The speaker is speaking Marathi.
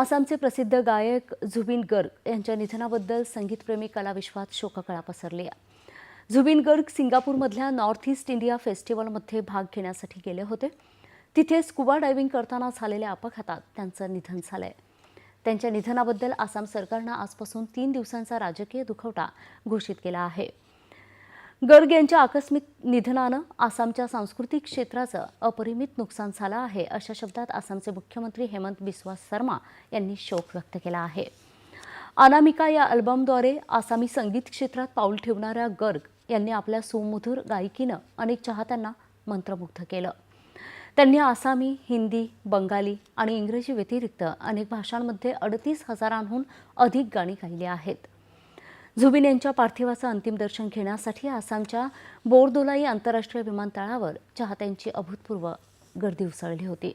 आसामचे प्रसिद्ध गायक झुबिन गर्ग यांच्या निधनाबद्दल संगीतप्रेमी कलाविश्वात शोककळा पसरली. आहे झुबिन गर्ग सिंगापूरमधल्या नॉर्थ ईस्ट इंडिया फेस्टिवलमध्ये भाग घेण्यासाठी गेले होते. तिथे स्कुबा डायव्हिंग करताना झालेल्या अपघातात त्यांचं निधन झालंय. त्यांच्या निधनाबद्दल आसाम सरकारनं आजपासून तीन दिवसांचा राजकीय दुखवटा घोषित केला आहे. गर्ग यांच्या आकस्मिक निधनानं आसामच्या सांस्कृतिक क्षेत्राचं अपरिमित नुकसान झालं आहे अशा शब्दात आसामचे मुख्यमंत्री हेमंत बिस्वा शर्मा यांनी शोक व्यक्त केला आहे. अनामिका या अल्बमद्वारे आसामी संगीत क्षेत्रात पाऊल ठेवणाऱ्या गर्ग यांनी आपल्या सुमधुर गायकीनं अनेक चाहत्यांना मंत्रमुग्ध केलं. त्यांनी आसामी हिंदी बंगाली आणि इंग्रजी व्यतिरिक्त अनेक भाषांमध्ये अडतीस हजारांहून अधिक गाणी गायली आहेत. झुबिन यांच्या पार्थिवाचं अंतिम दर्शन घेण्यासाठी आसामच्या बोरदोलाई आंतरराष्ट्रीय विमानतळावर चाहत्यांची अभूतपूर्व गर्दी उसळली होती.